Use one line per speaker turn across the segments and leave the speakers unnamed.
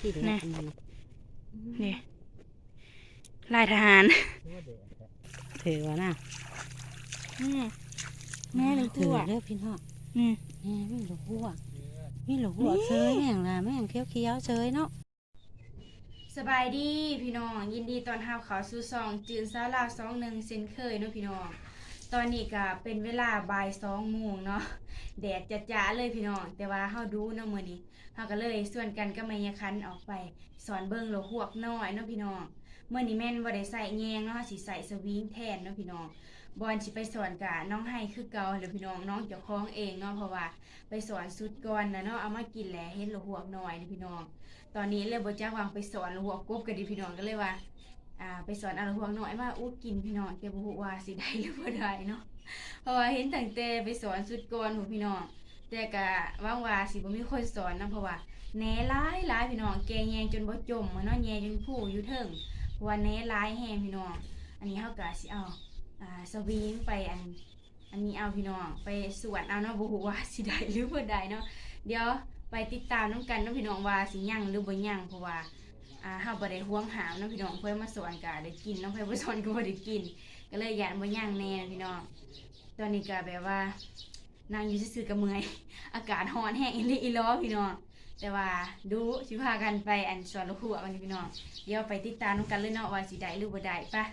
ที่
แน่
เนี่ยมันน่ะ
นี่ลายทหาร
ถือว่าน่ะ
นี่แม่เลย
ถื
ตั
อ
ว
เด้อพี่น้อง
นี่
แม่ไม่หลหัวไม่หลหัวเชยแม่งล่ะแม่งเคี้ยวเคี้ยวๆเชยเนาะ
สบายดีพี่น้องยินดีตอนรับเขาสู่ซองจืนซาลาวสองหนึ่งเซนเคยเนาะพี่น้อง ตอนนี้ก็เป็นเวลาบ่ายสองโมงเนาะแดดจะจ้าๆเลยพี่น้อง แต่ว่าเฮาดูเนาะมื้อนี้เฮาก็เลยส่วนกันก็มายาคันออกไป สอนเบิ่งโลหวกน้อยเนาะพี่น้องเมื่อนี้แม่นบ่ได้ใส่แยงเนาะสิใส่สวิงแทนเนาะพี่น้องบอลสิไปสอนกะน้องให้คือเก่าเด้อพี่น้องน้องเจ้าของเองเนาะเพราะว่าไปสอนสุดก่อนนะเนาะเอามากินแหละเห็นโลหวกน้อยเด้พี่น้อง ตอนนี้เลยบ่จักวางไปสอนโลหวกกบกันดิพี่น้องก็เลยว่า อ่าไปสอนอาโลหวกน้อยมาอู้กินพี่น้องแต่บ่ฮู้ว่าสิได้หรือบ่ได้เนาะเพราะว่าเห็นตั้งแต่ไปสอนสุดก่อนหูพี่น้องแต่ก็หวังว่าสิบ่มีคนสอนนะเพราะว่าแหน่หลายหลายพี่น้องแกแยงจนบ่จมเนาะแยงจนผู้อยู่เทิงเพราะว่าแหน่หลายแฮงพี่น้องอันนี้เฮาก็สิเอาอ่าสวิงไปอันอันนี้เอาพี่น้องไปสวนเอาเนาะบ่ฮู้ว่าสิได้หรือบ่ได้เนาะเดี๋ยวไปติดตามนํกันเนาะพี่น้องว่าสิยังหรือบ่ยังเพราะว่า อ่าเฮาบ่ได้ห่วงหามเนาะพี่น้องเพิ่นมาสอนก็ได้กินเนาะเพิ่นบ่สอนก็บ่ได้กิน ก็เลยย่านบ่ยังแน่พี่น้อง ตอนนี้ก็แบบว่านั่งอยู่ซื่อๆก็เมื่อย อากาศร้อนแห้งอีหลีอีหล้อพี่น้อง แต่ว่าดูสิพากันไปอันสวนลูกหัวกันพี่น้อง เดี๋ยวไปติดตามนำกันเลยเนาะว่าสิได้หรือบ่ได้ปะ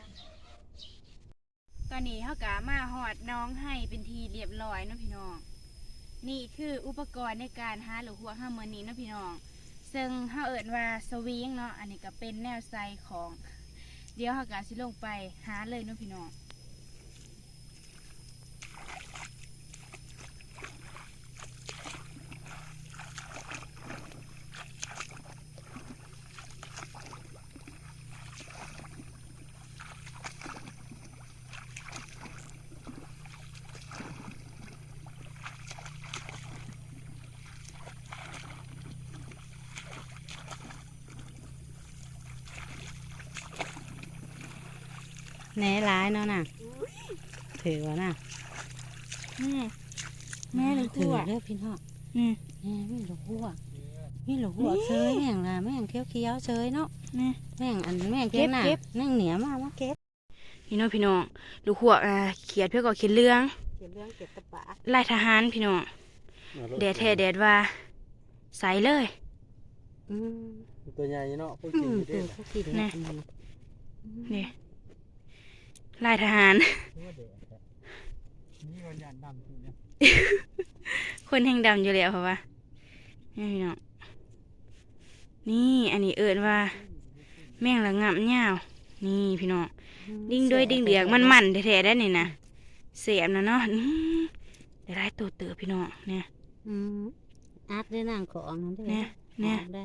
ตอนนี้เฮากะมาหอดน้องให้เป็นทีเรียบร้อยเนาะพี่น้อง นี่คืออุปกรณ์ในการหาลูกหัวห้ามื้อนี้เนาะพี่น้อง ซึ่งเฮาเอิ้นว่าสวิงเนาะอันนี้ก็เป็นแนวไซของ เดี๋ยวเฮาก็สิลงไปหาเลยเนาะพี่น้อง
แหน่ร้ายเนาะน่ะถือว่าน่ะ
นี่ แม่เลย
ถื
ตั
อ
ว
เด้อพี่น้อง
นี่
แม่ไม่หลหัวไม่หลหัวเชยแม่งล่ะแม่งเคี้ยวเคี้ยวๆเชยเนาะ
นี่
แม่งอันแม่งเก็บน่ะ
เก็บ
แม่งเหนียวมากมาเก็บ
พี่น้องพี่น้องลูกหัวอ่าเขียดเพื่อก่อเขียดเรื่อง
เก็บเรื่องเก็บกระปะ
ลายทหารพี่น้องแดดแท้แดดว่าใสเลย
อืม
ตัวใหญ่เนาะพวก
อื
กิน
ม
อยู่
ตั
เด้
ว
อ
พวกกิน
แน่
เนี่ยมันน่ะ
นี่ ลายทหาร
ว่าเด็กนี่มันยันดำจริงนะ
คนแห่งดำอยู่แล้วเพราะว่านี่พี่น้องนี่อันนี้เอิญว่า แม่งละงับยาวนี่พี่น้องดิ้งด้วยดิ้งเดือกมันมันๆแท้ๆได้นี่นะเสียบนะเนาะอื้อได้หลายตัวเตอพี่น้องเนี่ย
อืมอัดได้นางของนั่นเด้อ
เนี่ยเนี่ย
อาได้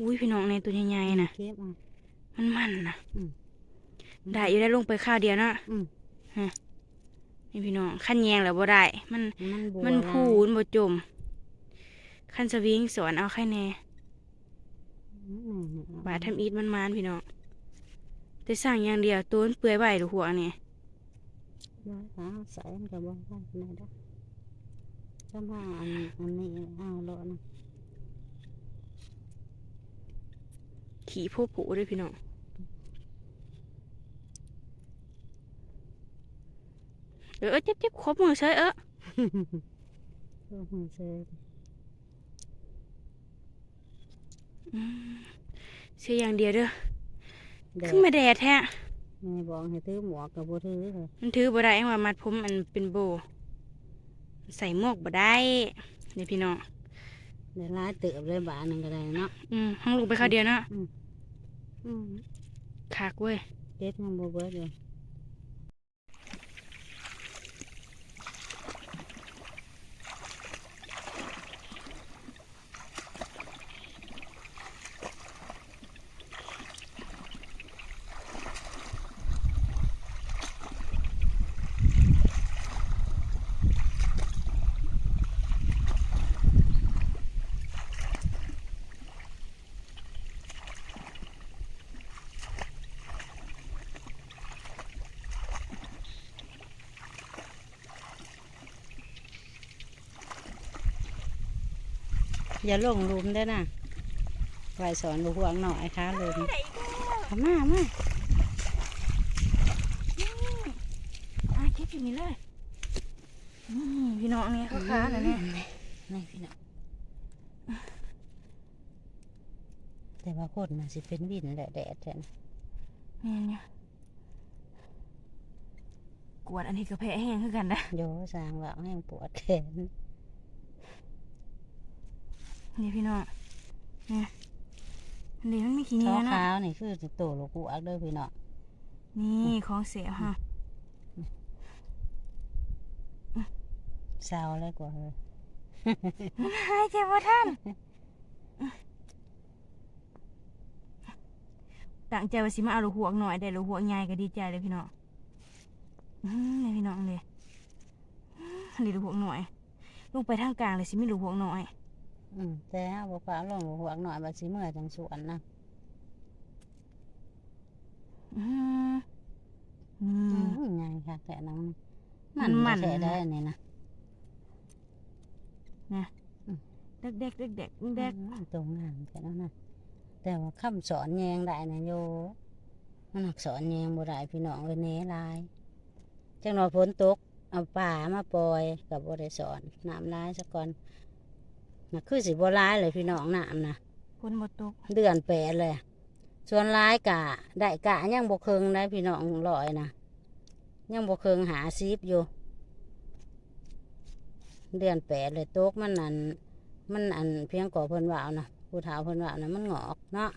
อุ้ยพี่น้องในตัวใหญ่ๆนะ
เก็บเอา
มันมันๆนะ
อืม
ได้อยู่ได้ลงไปข้าวเดียวเนาะ
อืม
ฮะนี่พี่น้องขั้นแยงแล้วบ่ได้ มัน
มันบัว
มัน
ลาย
พูนบ่จมขั้นสวิงสอนเอาแค่แน่
อืม
บาดทำอีทมันมานพี่น้องแต่สั่งอย่างเดียวตัวมันเปื่อยไหวหรือหัวนี่
ร้อยเอาใส่มันก็บ่ได้ไหนได้จำว่าอันอันนี้เอาโลนะ
ขี่พวกผูด้วยพี่น้อง เออเออเจ็บเจ็บครบมือเฉยเออ
โอ้โหเซ่
อืมเสียอย่างเดียวเด้อ
แดด
ขึ้นมาแดดแท้
แม่บอกให้ถือหมวกกับบ่ถือเลย
มันถือบ่ได้เองว่ามัดผมมันเป็นโบ ใส่หมวกบ่ได้นี่พี่น้อง
เดี๋ยวร้ายเติบเลยบาทหนึงก็ได้เนาะ
อืมห้องลูกไปข้าวเดียวเนาะ
อืม
ขากเว้ย
เก็บยังบ่เบิดเลย อย่าลงหลุมได้อนะไปไว้สอนลูกห่วงหน่อยค่ะลม
ได้อีกแล้ว
เอามามา
อะเก็บอยู่นี่เลยนี่พี่น้องเนี่ยเขาค้านะเนี่ย
นี่พี่น้องแต่ว่าคนน่ะสิเป็นวินแหละแดดแทน
นี่เนี่ยกวดอันนี้ก็แพ้แห้งคือกันนะ
โยสร้างว่าแห้งปวดแขน
นี่พี่น้องเนี่ยนี่มันมีขี้เห
ท้
นี
อ
ยวนะ
ขาวนี่คือสิโตลูกกูอักเด้อพี่น้อง
นี่ของเสียฮะ
เศร้าเลยกว่าเฮ้ย
หายใจบ่ทันตั้งใจว่าสิมาเอาลูกหัวหน่อยได้ลูกหัวใหญ่ก็ดีใจเลยพี่น้องอืมนี่พี่น้องเลยอืมนี่ลูกหัวหน่อย ลูกไปทางกลางเลยสิมีลูกหัวหน่อย
อืมแต่เอาบอกว่าลงลูกกูอักหน่อยบัดสิเมื่อจังสวนนะ
อืม
อื
นี่
มไงค่ะแต่นัง
มั
มันน
มั
มันนแท้ได้อันนี่นะ
เด็กเด็กเด็กเด็กเด็ก
อืมตรงงานแค่นั้นนะแต่ว่าคำสอนแยงได้นะโยมันหักสอนแยงบ่ได้พี่น้องเลยเน้ลายจังหน่อยฝนตกเอาป่ามาปล่อยกับบ่ได้สอนน้ำลายซะก่อน น่ะคือสิบ่ร้ายเลยพี่น้องน้ำนะ
คนบ่ตก
เดือนแปดเลย ส่วนร้ายกะได้กะยังบกเคืองได้พี่น้องลอยนะยังบกเคืองหาซีบอยู่ เดือนแปดเลยโต๊กมันนั่นมันอันเพียงก่อเพิ่นว่าเอานะผู้เฒ่าเพิ่นว่าเอานะมันงอกเนาะ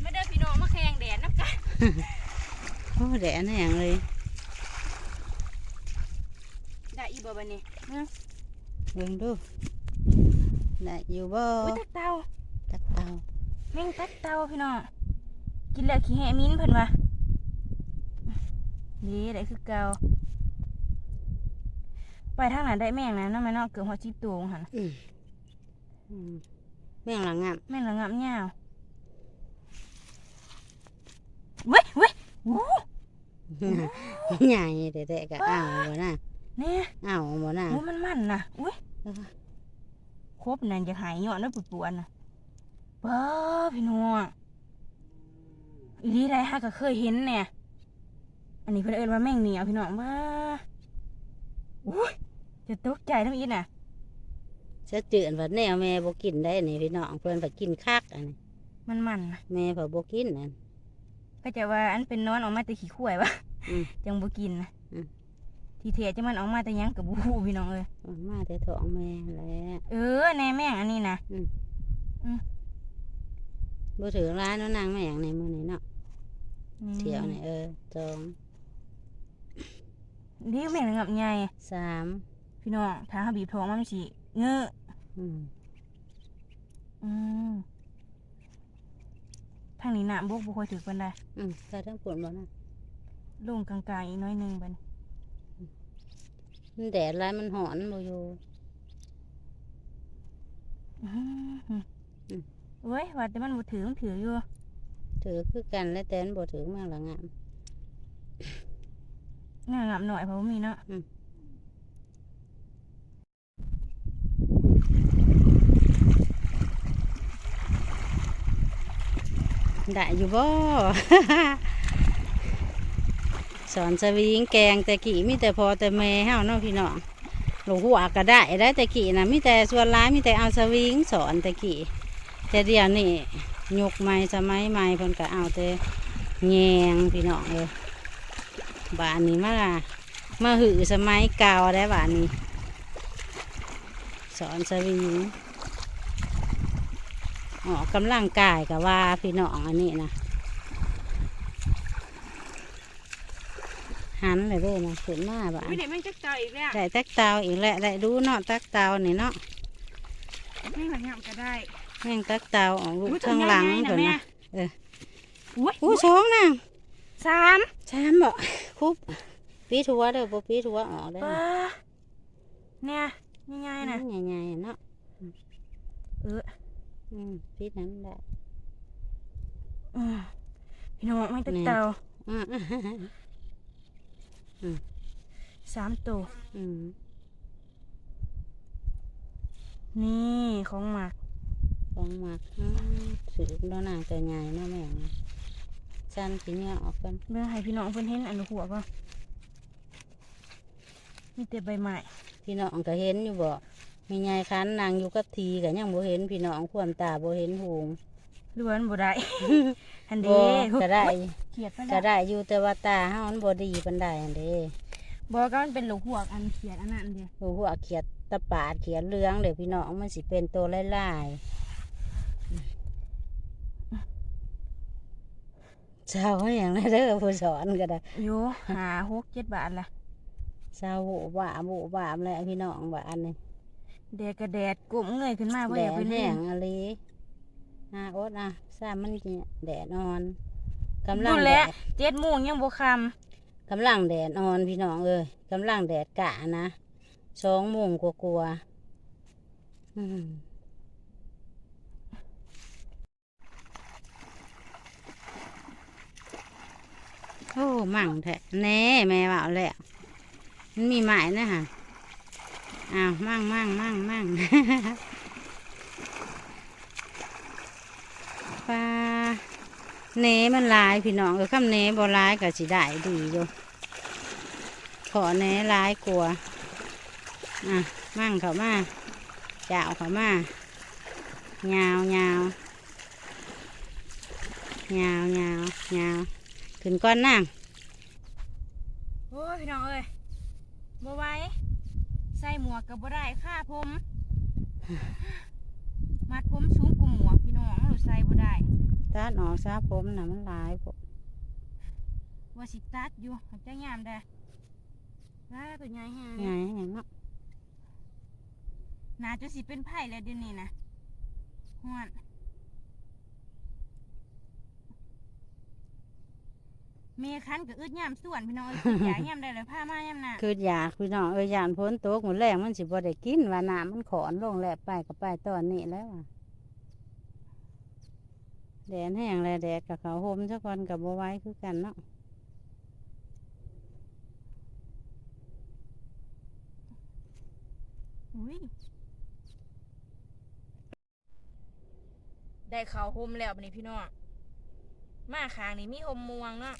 ไม่ได้พี่น้องมาแข่งแดดน้ำกัน
โอ้แดดแห้งเลย
ได้อีบ่บัดนี้
เบิ่งดูได้อยู่บ่
อุ้ยตักเตา
ตักเตา
แม่งตักเตาพี่น้องกินแล้วขี้แหมิ้นเพิ่นว่าดีได้คือเก่าไปทางไหนได้แม่งนะน้ำมันเนอกเกือบหัวจิบตัวหัน
อืมอืมแม่งหลังงาม
แม่งละงับยาวเว้ยเว้ยโอ้
ใหญ่แต่แต่ก็เอาบ่นะ
เนี่ย
เอาบ่นะ
โอ้มันมันนะอุ้ยครบนั่นจะหายหยอดแล้วปวดปวดนะป้าพี่น้องอีนี่ไรฮะก็เคยเห็นเนี่ยอันนี้เพื่นเอินว่าแม่งเหนียวพี่น้องว่าอุ้ยจะตกใจน้ำอีน่ะ
เสะจืดว่าแนวแม่บ่กินได้นี่พี่น้องเพิ่นไปกินคักอันนี้
มันมันนะ
แม่เพิ่นบ่กินนั่น
ก็จะว่าอันเป็นนอนออกมาแต่ขี้ข่วยวะ
อืม
จังบ่กินนะ
อืม
ทีเทียจะมันออกมาแต่หยังกับบูฮูพี่น้องเอ้ย
มันมาแต่ท้องแม่แหล้ว
เออแน่แม่งอันนี้นะ
บ่ถือร้านเนาะนางแม่งในมื้อนี้เนาะ
นี่
เที่ยวนี่เออสอง
นี่แม่งงับใหญ่
สาม
พี่น้องถ้าเขาบีบท้องมันสิเงอะ
อืม
อืม ทางนี้น้ำบกบ่ค่อยถึกปานใด
อืมก็ทั้งปวดบ่นะ
ลงกลางๆอีกหน้อยหนึงบัดนี้
มันแดดหลายมันหอนบ่อยู่
อื้อหือเว้ยว่าแต่มันบ่ถือมันถืออยู่
ถือคือกันและแต่มันบ่ถือมากละงาม
น่างับหน่อยเพราะว่ามีเนาะ
อืม ได้อยู่บ่ สอนสวิงแกงแต่กี่มีแต่พอแต่แม่เฮาเนาะพี่น้องหลูกหัวก็ได้ได้แต่กี่นะมีแต่ส่วนร้ายมีแต่เอาสวิงสอนแต่กี่แต่เดี๋ยวนี้ยกไม้สมัยใหม่เพิ่นก็เอาแต่แยงพี่น้องเออบ้านนี้มาล่ะมาหือสมัยเก่าได้บ้านนี้ สอนสวิง ออกกำลังกายกับว่าพี่น้องอันนี้นะหันเลยเด้นะขึ้นมาบ้าน
ไม่ได้แม่งจักเตาอีกแล้ว
ได้ตักเตาอีกแล้วได้ดูเนาะตักเตานี่เนาะ
แม่งละงับก็ได้
แม่งตักเตาออกลูก
อุ๊ย
ข้างหลัง
ตัว
ตัว
ใหญ่
นะ
ๆ
เออ
อุ้ย
อู้สองนะ
สาม
ชามบ่คุบปีทัวเด้อบ่ปีทัวออกได้อ
ป้าเนี่ยง่ายๆนะ
ใหญ่ๆเนาะ
เออ
อืมปีนั้นได้
อืมพี่น้องไม่ตะ
นี่
เตา
อ่า
สามตัว
อืม
นี่ของหมัก
ของหมักอืมสืบแล้วนางตัวใหญ่เนาะแม่งสั้นสิเนี่ยออกกัน
เมื่อให้พี่น้องเพิ่นเห็นอันหัวป่ะมีแต่ใบไม้
พี่น้องก็เห็นอยู่บ่ มีใหญ่คันนางอยู่กับทีก็ยังบ่เห็นพี่น้องความตาบ่เห็นหูง
หรือว่ามันบ่ได้อัน
บ่
เด้
ก็ได้
เขียดไป
ก็
ได้
ได้อยู่แต่ว่าตาเฮามันบ่ดีปานใดอันเด้
บ่ก็มันเป็นหลูกหัวกอันเขียดอันนั้นเดียว
หูหัวเขียดตะปาดเขียดเหลืองเด้พี่น้องมันสิเป็นตัวลายๆเจ้าอหย่างนั้นเด้อผู้สอนก็ได้
โยหาหกเจ็ดบาทละ
เจ้าบุบ่าบุบ่ามเลยพี่น้องว่าอันนี้
แดดก็แดดกลุ่มเงยขึ้นมาบ่
แด
อยาก
ด
ไป
แห้
เล่น
งอะไรอ่าโอ๊ตอะทราบมันจะแดดอ่อนกำลั
ดู
ง
แล
แดด
เจ็ดโมงยังบ่ค
กำลังแดดอ่อนพี่น้องเอ้ยกำลังแดดกะนะสองโมงกลัวาๆอืมโอ้ มั่งแท้แน่แม่ว่าเอาแล้วมันมีหมายนะฮะ อ้าวมั่งมั่งมั่งมั่งปลาเนมันลายพี่น้องเออคำเนบ่หลายก็สิได้ดีอยู่ขอเนลายกลัวอะมั่งเขามาเจ้าเขามายาวยาวยาวยาวยาวขึ้นก้อนนั่ง
โอ้พี่น้องเอ้ยบ่ไหว ส่หมวกก็บ่ได้ค่าผม มัดผมสูงกว่าหมวกพี่น้องหรือใส่บ่ได้
ตัดออกซะผมน่ะมันหลายผม
ว่าสิตัดอยู่หักจะงามได้ว้าตัวใหญ่แฮะ
ไงอย่างเนาะ
น่าจะสิเป็นไผ่แล้วเดี๋ยวนี้นะฮ้อน เมคันก็อึดยามส่วนพี่น้องเอ้ยกินยายามได้เลยผ้ามายามหน้า
คืออยากพี่น้องเอ้ยยานพ้นตกหมดแรงมันสิบ่ได้กินว่าน้ำมันขอนลงแล้วไปก็ไปตอนนี้แล้วอะแดดแห้งแล้วแดดกับเขาวห่มสักวันกับบัไหว้คือกันเนาะ
อุ้ยได้ข่าวโฮมแล้วบัดนี้พี่น้องมาขางนี่มีโฮมม่วงเนาะ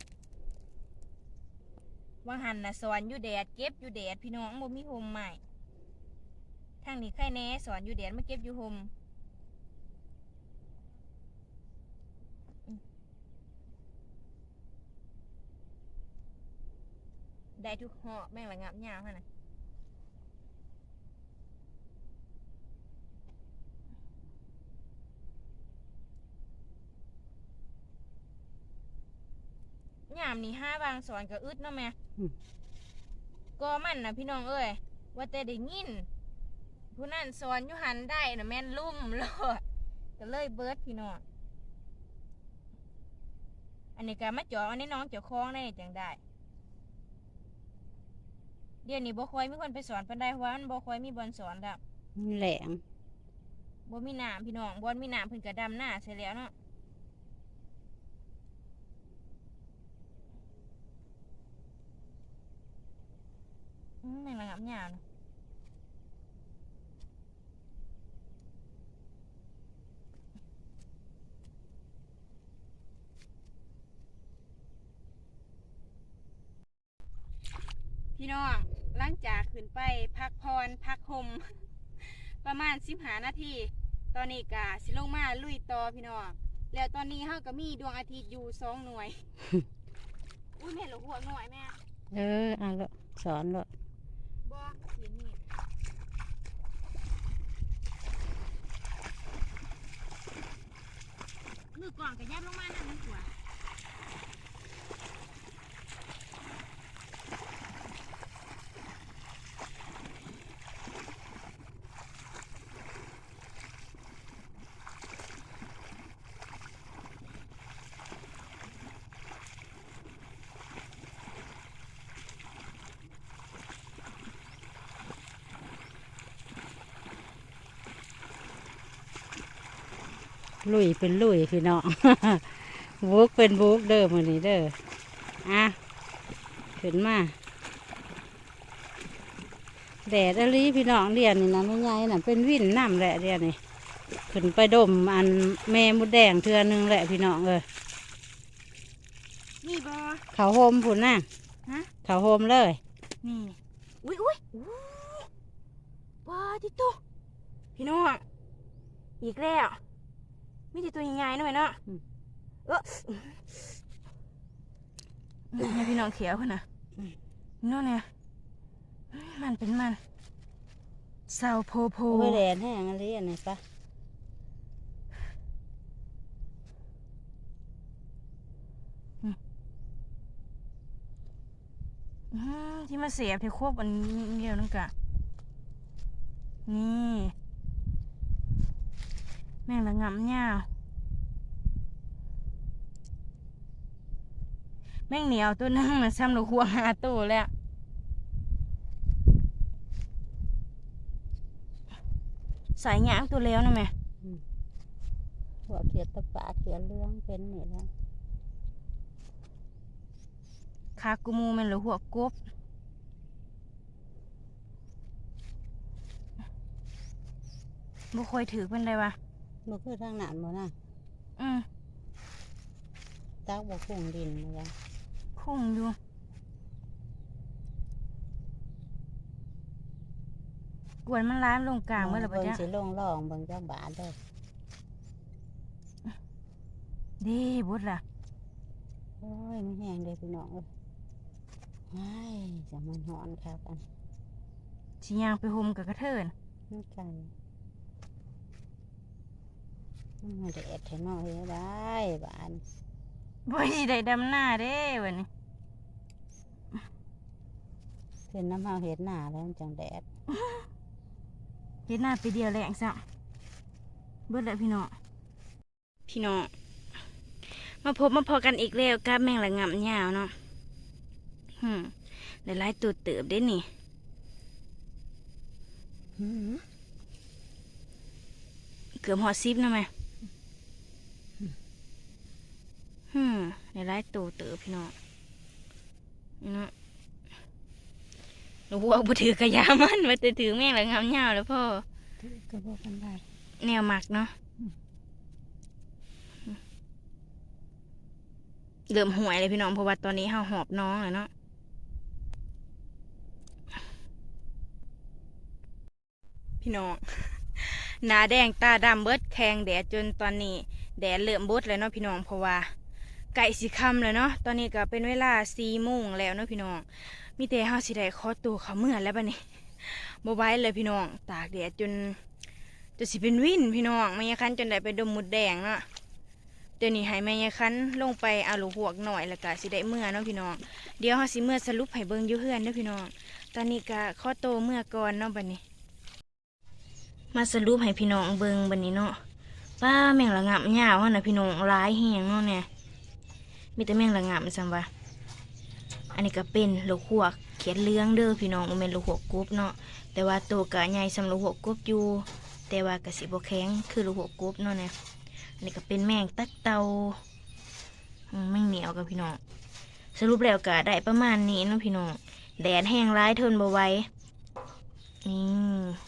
ว่างหันนะสอนอยู่แดดเก็บอยู่แดดพี่น้องบ่มีโฮมใหม่ทางนี้ใครแน่สอนอยู่แดดมาเก็บอยู่โฮมได้ทุกหอแม่งละงับยาวขนาด ยามนี่ห้าบางสอนก็อึดเนาะแม่ก็มันนะพี่น้องเอ้ยว่าแต่ได้ยิน ผู้นั้นสอนอยู่หันได้นะแม่นลุ่มโลดก็เลยเบิดพี่น้องอันนี้ก็มาเจาะอันนี้น้องเจ้าของได้จังได้ เดี๋ยวนี้บ่ค่อยมีคนไปสอนปานใดเพราะว่ามันบ่ค่อยมีบอลสอนแล้ว
มันแหลง
บ่มีน้ำพี่น้องบ่มีน้ำเพิ่นก็ดำหน้าใช่แล้วเนาะ อืมแม่งระงับยาวนะพี่น้องหลังจากขึ้นไปพักพรพักหมประมาณสิบหานาทีตอนนี้กะสิลงมาลุยต่อพี่น้องแล้วตอนนี้เฮาก็มีดวงอาทิตย์อยู่สองหน่วย อุ้ยแม่นเหลือหัวหน่วยแม่
เออเอาละสอนละ
บ่เสียนี่ มือกล่องก็ยับลงมานั่นนั่นกว่า
ลุยเป็นลุยพี่น้องบุกเป็นบุกเด้อมือนี้เด้ออะขึ้นมาแดดอลีพี่น้องเรียนนี่นะไม่ใหญ่น่ะเป็นวินน้ำแหละเรียนนี่ขึ้นไปดมอันแม่มดแดงเทือหนึงแหละพี่น้องเออ
นี่บอ
เขาโฮมพุ่นน่ะ
ฮะ
เขาโฮมเลย
นี่อุ้ยอุ้ยอู้ว้าติโตพี่น้องอีกแล้ว มีแต่ตัวใหญ่ๆหน่อยเนาะเออเนี่ยพี่น้องเขียวคนน่ะนี่น้องเนี่ยมันเป็นมันเสาโพโพ
โอ้ยแดดแห้งอะไรอันนี้ปะ
อื้อหือที่มาเสียบที่ควบอันเดียวนั่นกะนี่ แม่งละงำยาวแม่งเหนียวตัวนึงนะซ้ำลูกหัวหาตัวแล้วใส่หยางตัวแล้วนะแม่
หัวเขียดตะปาเขียดเรื่องเป็นนี่แหละ
คากูมูแมันหรือหัวกบบ่ค่อยถือเป็นไรวะ
บ่คือทางหนานบ่นะ
อืม
ตักบ่คงดินนะ
คงอยู่กวนมันร้านลงกลางเมื่อไหร่ปะ
เบิ่ง
จ๊ะ
สิลงล่องเบิ่งจักบาทเด้อ
ดีบุดล่ะ
โอ้ยไม่แห้งเลยพี่น้องเอ้ยว้ายจะมันหอนครับอัน
ชิยางไปห่มกับกระเทิน
นี่ไก่ มันแดดแท้น้อยได้บาน
บ่สิได้ดำหน้าเด้วันนี้
ขึ้นน้ำเฮาเฮ็ดหน้าแล้วมันจังแดด
เฮ็ดหน้าไปเดียวแรงซะเบิดแล้วพี่น้องพี่น้องมาพบมาพอกันอีกแล้วกับแมงละงำยาวเนาะหืมได้หลายตัวเติบได้นี่
หือ
เกือบหอดซิปนะแม่ หืมในไล่ตูเต๋อพี่น้องนี่เนาะหนูว่าบ่ถือกระยามันมาแต่ถือแม่งละงามยาวแล้วพ่อ
ถือก็บ่กันได้
แนวหมักเนาะเริ่มห่วยเลยพี่น้องเพราะว่าตอนนี้เฮาหอบน้องแล้วเนาะพี่น้องหน้าแดงตาดำเบิดแข็งแดดจนตอนนี้ แดดเริ่มบดแล้วเนาะพี่น้องเพราะว่า ไก่สีคำแล้วเนาะ ตอนนี้ก็เป็นเวลาสี่โมงแล้วเนาะพี่น้อง มีแต่เฮาสิได้ขอตัวเขาเมื่อแล้วบัดนี้บ่ไหว้เลยพี่น้อง ตากแดดจนจะสิเป็นวินพี่น้องแม่ยายคันจนได้ไปดมมุดแดงเนาะเดี๋ยวนี้ให้แม่ยายคันลงไปเอาลูกหวกหน่อยแล้วก็สิได้เมื่อเนาะพี่น้อง เดี๋ยวเฮาสิเมื่อสรุปให้เบิ่งยู่เฮือนเนาะพี่น้อง ตอนนี้ก็ขอตัวเมื่อก่อนเนาะบัดนี้ มาสรุปให้พี่น้องเบิ่งบัดนี้เนาะป้าแมงละงับยาวหั่นน่ะพี่น้องร้ายแหงเนาะเนี่ย มีแต่แมงละงับซัมว่าอันนี้ก็เป็นลูกหวเขียนเรื่องเด้อพี่น้องบ่แม่นลูกหวกกบเนาะแต่ว่าตัวก็ใหญ่สำลูกหวกกบอยู่ แต่ว่าก็สิบ่แข็งคือลูกหวกกบเนาะเนี่ยอันนี้ก็เป็นแมงตักเตาแมงเหนียวกับพี่น้องสรุปแล้วก็ได้ประมาณนี้เนาะพี่น้องแดดแห้งร้ายทนบ่ไหวนี่